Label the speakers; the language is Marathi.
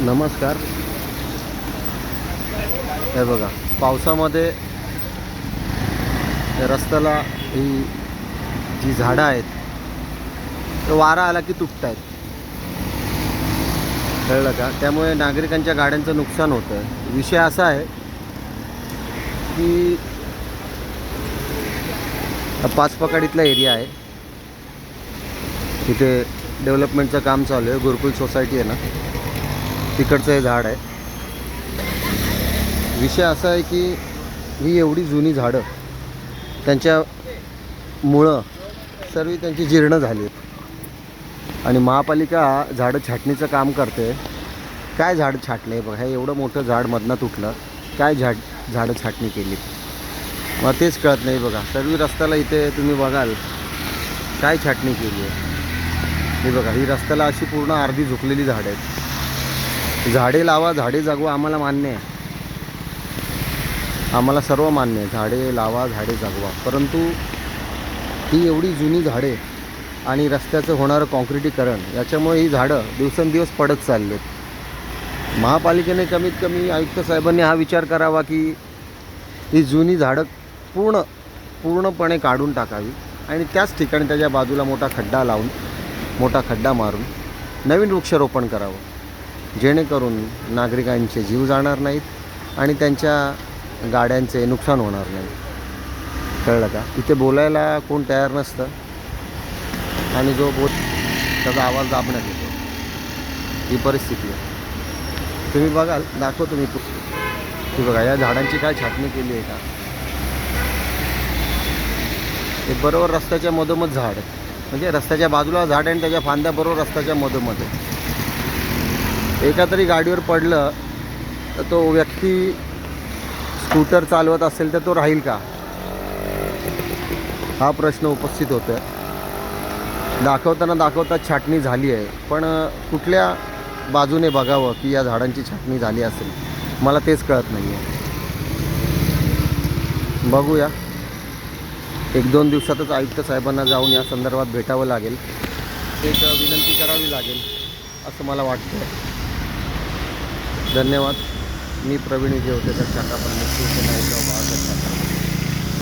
Speaker 1: नमस्कार. हे बघा पावसामध्ये रस्त्याला ही जी झाडं आहेत वारा आला की तुटत आहेत कळलं का? त्यामुळे नागरिकांच्या गाड्यांचं नुकसान होतं. आहे विषय असा आहे की पाचपकाडीतला एरिया आहे. तिथे डेव्हलपमेंटचं काम चालू आहे. गुरुकुल सोसायटी आहे ना? तिकडचं हे झाड आहे. विषय असा आहे की ही एवढी जुनी झाडं त्यांच्या मुळं सर्व त्यांची जीर्ण झाली. आहेत आणि महापालिका झाडं छाटणीचं काम करते. काय झाड छाटलं आहे बघा हे एवढं मोठं झाड मधनं तुटलं. काय झाड झाडं छाटणी केली? मला तेच कळत नाही बघा. सर्व रस्त्याला इथे तुम्ही बघाल काय छाटणी केली आहे? हे बघा ही रस्त्याला अशी पूर्ण अर्धी झुकलेली झाडं आहेत. झाडे लावा झाडे जगवा आम्हाला मान्य आहे. आम्हाला सर्व मान्य आहे. झाडे लावा झाडे जगवा. परंतु ही एवढी जुनी झाडे आणि रस्त्याचं होणारं कॉन्क्रिटीकरण याच्यामुळे ही झाडं दिवसेंदिवस पडत चालली आहेत महापालिकेने कमीत कमी आयुक्त साहेबांनी हा विचार करावा की ही जुनी झाडं पूर्ण पूर्णपणे काढून टाकावी आणि त्याच ठिकाणी त्याच्या बाजूला मोठा खड्डा लावून मोठा खड्डा मारून नवीन वृक्षारोपण करावं. जेणेकरून नागरिकांचे जीव जाणार नाहीत आणि त्यांच्या गाड्यांचे नुकसान होणार नाही. कळलं का? इथे बोलायला कोण तयार नसतं. आणि जो बोल त्याचा आवाज दाबण्यात येतो. ही परिस्थिती आहे. तुम्ही बघाल दाखवतो मी की बघा या झाडांची काय छाटणी केली आहे का? एक बरोबर रस्त्याच्या मधोमध झाड आहे. म्हणजे रस्त्याच्या बाजूला झाड आहे आणि त्याच्या फांद्याबरोबर रस्त्याच्या मधोमध आहे. एका तरी गाडीवर पडलं तर तो व्यक्ती स्कूटर चालवत असेल तर तो राहील का? हा प्रश्न उपस्थित होतो आहे दाखवताना दाखवता छाटणी झाली आहे पण कुठल्या बाजूने बघावं की या झाडांची छाटणी झाली असेल? मला तेच कळत नाही आहे बघूया. एक दोन दिवसातच आयुक्त साहेबांना जाऊन या संदर्भात भेटावं लागेल. एक विनंती करावी लागेल असं मला वाटतं धन्यवाद. मी प्रवीण विजय होते तर शाखा पण बाळासाहेब ठाकरे